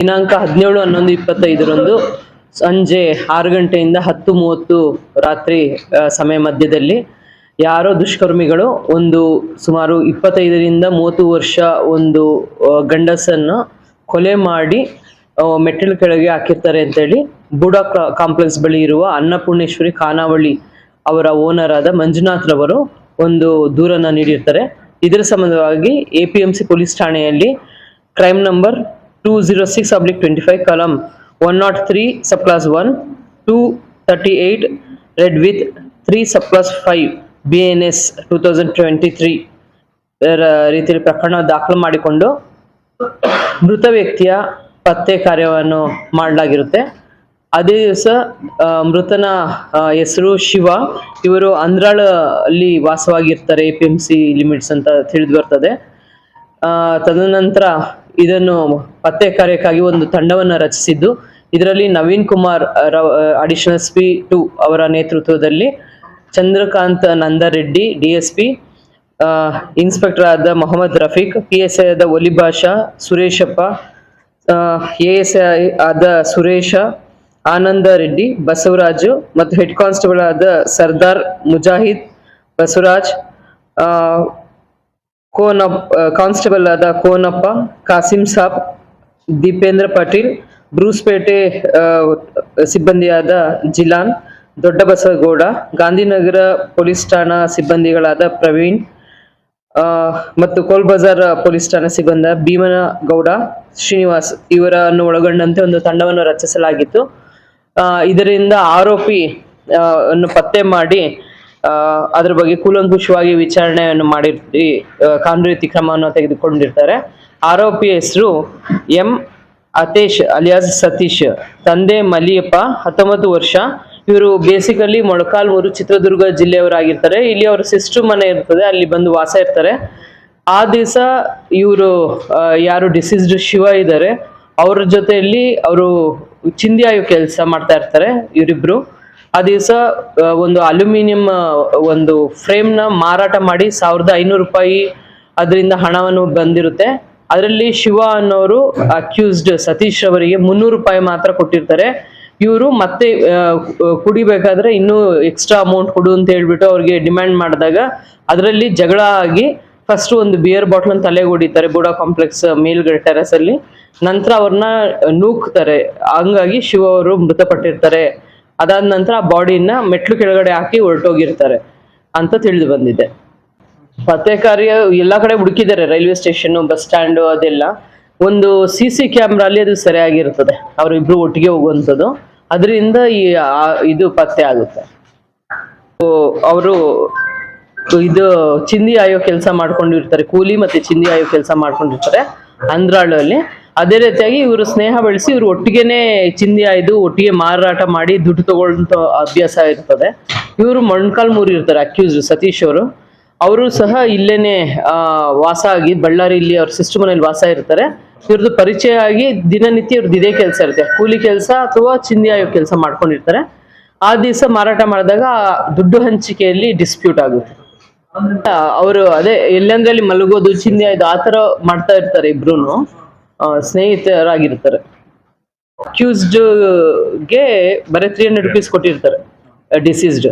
ದಿನಾಂಕ ಹದಿನೇಳು ಹನ್ನೊಂದು ಇಪ್ಪತ್ತೈದರಂದು ಸಂಜೆ ಆರು ಗಂಟೆಯಿಂದ ಹತ್ತು ಮೂವತ್ತು ರಾತ್ರಿ ಸಮಯ ಮಧ್ಯದಲ್ಲಿ ಯಾರೋ ದುಷ್ಕರ್ಮಿಗಳು ಒಂದು ಸುಮಾರು ಇಪ್ಪತ್ತೈದರಿಂದ ಮೂವತ್ತು ವರ್ಷ ಒಂದು ಗಂಡಸನ್ನು ಕೊಲೆ ಮಾಡಿ ಮೆಟ್ಟಿಲು ಕೆಳಗೆ ಹಾಕಿರ್ತಾರೆ ಅಂತೇಳಿ ಬುಡಾ ಕಾಂಪ್ಲೆಕ್ಸ್ ಬಳಿ ಇರುವ ಅನ್ನಪೂರ್ಣೇಶ್ವರಿ ಖಾನಾವಳಿ ಅವರ ಓನರ್ ಆದ ಮಂಜುನಾಥ್ ರವರು ಒಂದು ದೂರನ್ನು ನೀಡಿರ್ತಾರೆ. ಇದರ ಸಂಬಂಧವಾಗಿ A P M C police ಠಾಣೆಯಲ್ಲಿ crime number two zero six oblique twenty five column one naught three sub clause one two thirty eight read with three sub clause five B N S two thousand twenty ಪ್ರಕರಣ ದಾಖಲು ಮಾಡಿಕೊಂಡು ಮೃತ ವ್ಯಕ್ತಿಯ ಪತ್ತೆ ಕಾರ್ಯವನ್ನು ಮಾಡಲಾಗಿರುತ್ತೆ. ಅದೇ ದಿವಸ ಮೃತನ ಹೆಸರು ಶಿವ. ಇವರು ಅಂದ್ರಾಳ ಅಲ್ಲಿ ವಾಸವಾಗಿರ್ತಾರೆ A P M C limits ಅಂತ ತಿಳಿದು ಬರ್ತದೆ. ತದನಂತರ ಇದನ್ನು ಪತ್ತೆ ಕಾರ್ಯಕ್ಕಾಗಿ ಒಂದು ತಂಡವನ್ನು ರಚಿಸಿದ್ದು. ಇದರಲ್ಲಿ Naveen Kumar additional S P two ಅವರ ನೇತೃತ್ವದಲ್ಲಿ Chandrakant Nandareddy D S P inspector ಆದ Mohammed Rafiq P S I ಆದ Olibhasha Sureshappa A S I ಆದ ಸುರೇಶ, ಆನಂದ ರೆಡ್ಡಿ, ಬಸವರಾಜು ಮತ್ತು ಹೆಡ್ ಕಾನ್ಸ್ಟೇಬಲ್ ಆದ ಸರ್ದಾರ್ ಮುಜಾಹಿದ್ ಬಸವರಾಜ್ ಆ, ಕೋನಪ್ ಕಾನ್ಸ್ಟೇಬಲ್ ಆದ ಕೋನಪ್ಪ ಕಾಸಿಂ ಸಾಬ್ ದೀಪೇಂದ್ರ ಪಾಟೀಲ್ ಬ್ರೂಸ್ಪೇಟೆ ಸಿಬ್ಬಂದಿಯಾದ ಜಿಲಾನ್ ದೊಡ್ಡಬಸಗೌಡ ಗಾಂಧಿನಗರ ಪೊಲೀಸ್ ಠಾಣಾ ಸಿಬ್ಬಂದಿಗಳಾದ ಪ್ರವೀಣ್ ಮತ್ತು ಕೋಲ್ ಬಜಾರ್ ಪೊಲೀಸ್ ಠಾಣಾ ಸಿಬ್ಬಂದಿ ಭೀಮನಗೌಡ ಶ್ರೀನಿವಾಸ್ ಇವರನ್ನು ಒಳಗೊಂಡಂತೆ ಒಂದು ತಂಡವನ್ನು ರಚಿಸಲಾಗಿತ್ತು. ಇದರಿಂದ ಆರೋಪಿ ಅನ್ನು ಪತ್ತೆ ಮಾಡಿ ಅದ್ರ ಬಗ್ಗೆ ಕೂಲಂಕುಷವಾಗಿ ವಿಚಾರಣೆಯನ್ನು ಮಾಡಿ ಕಾನೂನು ರೀತಿ ಕ್ರಮವನ್ನು ತೆಗೆದುಕೊಂಡಿರ್ತಾರೆ. ಆರೋಪಿ ಹೆಸರು ಎಂ. ಅತೇಶ್ ಅಲಿಯಾಸ್ ಸತೀಶ್. ತಂದೆ ಮಲಿಯಪ್ಪ, ಹತ್ತೊಂಬತ್ತು ವರ್ಷ. ಇವರು ಬೇಸಿಕಲಿ ಮೊಳಕಾಲ್ಮೂರು ಚಿತ್ರದುರ್ಗ ಜಿಲ್ಲೆಯವರಾಗಿರ್ತಾರೆ. ಇಲ್ಲಿ ಅವರ ಸಿಸ್ಟರ್ ಮನೆ ಇರ್ತದೆ, ಅಲ್ಲಿ ಬಂದು ವಾಸ ಇರ್ತಾರೆ. ಆ ದಿವಸ ಇವರು ಯಾರು ಡಿಸೀಸ್ಡ್ ಶಿವ ಇದ್ದಾರೆ. ಅವ್ರ ಜೊತೆಯಲ್ಲಿ ಅವರು ಚಿಂದಿಯಾಗಿ ಕೆಲಸ ಮಾಡ್ತಾ ಇರ್ತಾರೆ, ಇವರಿಬ್ರು. ಆ ದಿವಸ ಒಂದು ಅಲ್ಯೂಮಿನಿಯಂ ಒಂದು ಫ್ರೇಮ್ನ ಮಾರಾಟ ಮಾಡಿ ಸಾವಿರದ ಐನೂರು ರೂಪಾಯಿ ಅದರಿಂದ ಹಣವನ್ನು ಬಂದಿರುತ್ತೆ. ಅದರಲ್ಲಿ ಶಿವ ಅನ್ನೋರು ಅಕ್ಯೂಸ್ಡ್ ಸತೀಶ್ ಅವರಿಗೆ ಮುನ್ನೂರು ರೂಪಾಯಿ ಮಾತ್ರ ಕೊಟ್ಟಿರ್ತಾರೆ. ಇವರು ಮತ್ತೆ ಕುಡಿಬೇಕಾದ್ರೆ ಇನ್ನೂ ಎಕ್ಸ್ಟ್ರಾ ಅಮೌಂಟ್ ಕೊಡು ಅಂತ ಹೇಳ್ಬಿಟ್ಟು ಅವ್ರಿಗೆ ಡಿಮ್ಯಾಂಡ್ ಮಾಡಿದಾಗ ಅದರಲ್ಲಿ ಜಗಳ ಆಗಿ ಫಸ್ಟ್ ಒಂದು ಬಿಯರ್ ಬಾಟ್ಲನ್ನು ತಲೆಗೆ ಹೊಡಿತಾರೆ ಬುಡಾ ಕಾಂಪ್ಲೆಕ್ಸ್ ಮೇಲ್ಗಡೆ ಟೆರಸ್ ಅಲ್ಲಿ. ನಂತರ ಅವ್ರನ್ನ ನೂಕ್ತಾರೆ. ಹಂಗಾಗಿ ಶಿವ ಅವರು ಮೃತಪಟ್ಟಿರ್ತಾರೆ. ಅದಾದ ನಂತರ ಆ ಬಾಡಿನ ಮೆಟ್ಲು ಕೆಳಗಡೆ ಹಾಕಿ ಹೊರಟೋಗಿರ್ತಾರೆ ಅಂತ ತಿಳಿದು ಬಂದಿದೆ. ಪತ್ತೆ ಕಾರ್ಯ ಎಲ್ಲ ಕಡೆ ಹುಡುಕಿದ್ದಾರೆ, ರೈಲ್ವೆ ಸ್ಟೇಷನ್, ಬಸ್ ಸ್ಟ್ಯಾಂಡ್ ಅದೆಲ್ಲ. ಒಂದು ಸಿ ಸಿ ಕ್ಯಾಮ್ರಲ್ಲಿ ಅದು ಸರಿಯಾಗಿರ್ತದೆ. ಅವರಿಬ್ರು ಒಟ್ಟಿಗೆ ಹೋಗುವಂಥದ್ದು. ಅದರಿಂದ ಈ ಇದು ಪತ್ತೆ ಆಗುತ್ತೆ. ಅವರು ಇದು ಚಿಂದಿ ಆಯೋ ಕೆಲಸ ಮಾಡ್ಕೊಂಡಿರ್ತಾರೆ, ಕೂಲಿ ಮತ್ತೆ ಚಿಂದಿ ಆಯೋ ಕೆಲಸ ಮಾಡ್ಕೊಂಡಿರ್ತಾರೆ ಅಂದ್ರಾಳಲ್ಲಿ. ಅದೇ ರೀತಿಯಾಗಿ ಇವರು ಸ್ನೇಹ ಬೆಳೆಸಿ ಇವರು ಒಟ್ಟಿಗೆನೆ ಚಿಂದಿ ಆಯ್ದು, ಒಟ್ಟಿಗೆ ಮಾರಾಟ ಮಾಡಿ ದುಡ್ಡು ತಗೊಳ್ಳೋ ಅಭ್ಯಾಸ ಇರ್ತದೆ. ಇವರು ಮೊಣ್ಕಾಲ್ಮೂರು ಇರ್ತಾರೆ ಅಕ್ಯೂಸ್ ಸತೀಶ್ ಅವರು. ಅವರು ಸಹ ಇಲ್ಲೇನೆ ವಾಸ ಆಗಿ ಬಳ್ಳಾರಿಯಲ್ಲಿ ಅವ್ರ ಸಿಸ್ಟರ್ ಮನೇಲಿ ವಾಸ ಇರ್ತಾರೆ. ಇವ್ರದ್ದು ಪರಿಚಯ ಆಗಿ ದಿನನಿತ್ಯ ಇವ್ರದ್ದು ಇದೇ ಕೆಲಸ ಇರುತ್ತೆ. ಕೂಲಿ ಕೆಲಸ ಅಥವಾ ಚಿಂದಿ ಆಯೋ ಕೆಲಸ ಮಾಡ್ಕೊಂಡಿರ್ತಾರೆ. ಆ ದಿವಸ ಮಾರಾಟ ಮಾಡಿದಾಗ ದುಡ್ಡು ಹಂಚಿಕೆಯಲ್ಲಿ ಡಿಸ್ಪ್ಯೂಟ್ ಆಗುತ್ತೆ. ಅವರು ಅದೇ ಎಲ್ಲಂದ್ರಲ್ಲಿ ಮಲಗೋದು, ಚಿಂದಿ ಆಯ್ದು ಆ ಥರ ಮಾಡ್ತಾ ಇರ್ತಾರೆ ಇಬ್ರು ಸ್ನೇಹಿತರಾಗಿರ್ತಾರೆ. ಅಕ್ಯೂಸ್ಡ್ಗೆ ಬರೀ ತ್ರೀ ಹಂಡ್ರೆಡ್ ರುಪೀಸ್ ಕೊಟ್ಟಿರ್ತಾರೆ ಡಿಸೀಸ್ಡ್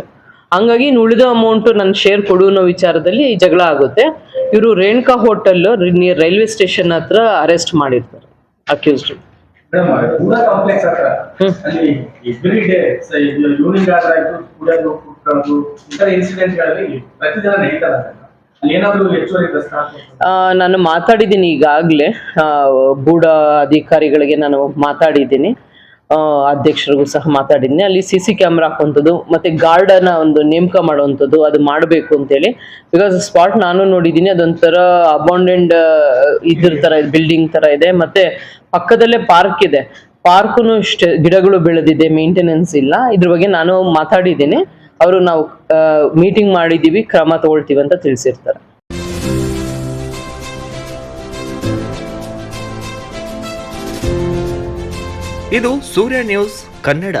ಹಂಗಾಗಿ ಇನ್ನು ಉಳಿದ ಅಮೌಂಟ್ ನನ್ನ ಶೇರ್ ಕೊಡು ಅನ್ನೋ ವಿಚಾರದಲ್ಲಿ ಜಗಳ ಆಗುತ್ತೆ. ಇವರು Renuka hotel near railway station ಹತ್ರ ಅರೆಸ್ಟ್ ಮಾಡಿರ್ತಾರೆ ಅಕ್ಯೂಸ್ಡ್ ಪೂರಾ ತರ ನಾನು ಮಾತಾಡಿದ್ದೀನಿ ಈಗಾಗಲೇ. ಬೂಡ ಅಧಿಕಾರಿಗಳಿಗೆ ನಾನು ಮಾತಾಡಿದ್ದೀನಿ. ಅಧ್ಯಕ್ಷರಿಗೂ ಸಹ ಮಾತಾಡಿದ್ದೀನಿ. ಅಲ್ಲಿ ಸಿ ಸಿ ಕ್ಯಾಮ್ರಾ ಹಾಕುವಂಥದ್ದು, ಮತ್ತೆ ಗಾರ್ಡನ್ನ ಒಂದು ನೇಮಕ ಮಾಡುವಂಥದ್ದು, ಅದು ಮಾಡಬೇಕು ಅಂತೇಳಿ. ಬಿಕಾಸ್ ಸ್ಪಾಟ್ ನಾನು ನೋಡಿದ್ದೀನಿ, ಅದೊಂಥರ ಅಬೌಂಡೆಂಡ್ ಇದ್ರ ಥರ ಬಿಲ್ಡಿಂಗ್ ಥರ ಇದೆ. ಮತ್ತೆ ಪಕ್ಕದಲ್ಲೇ ಪಾರ್ಕ್ ಇದೆ. ಪಾರ್ಕ್ನು ಇಷ್ಟೇ, ಗಿಡಗಳು ಬೆಳೆದಿದೆ ಮೇಂಟೆನೆನ್ಸ್ ಇಲ್ಲ. ಇದ್ರ ಬಗ್ಗೆ ನಾನು ಮಾತಾಡಿದ್ದೀನಿ. ಅವರು ನಾವು ಮೀಟಿಂಗ್ ಮಾಡಿದ್ದೀವಿ ಕ್ರಮ ತಗೊಳ್ತೀವಿ ಅಂತ ತಿಳಿಸಿರ್ತಾರೆ. ಇದು ಸೂರ್ಯ ನ್ಯೂಸ್ ಕನ್ನಡ.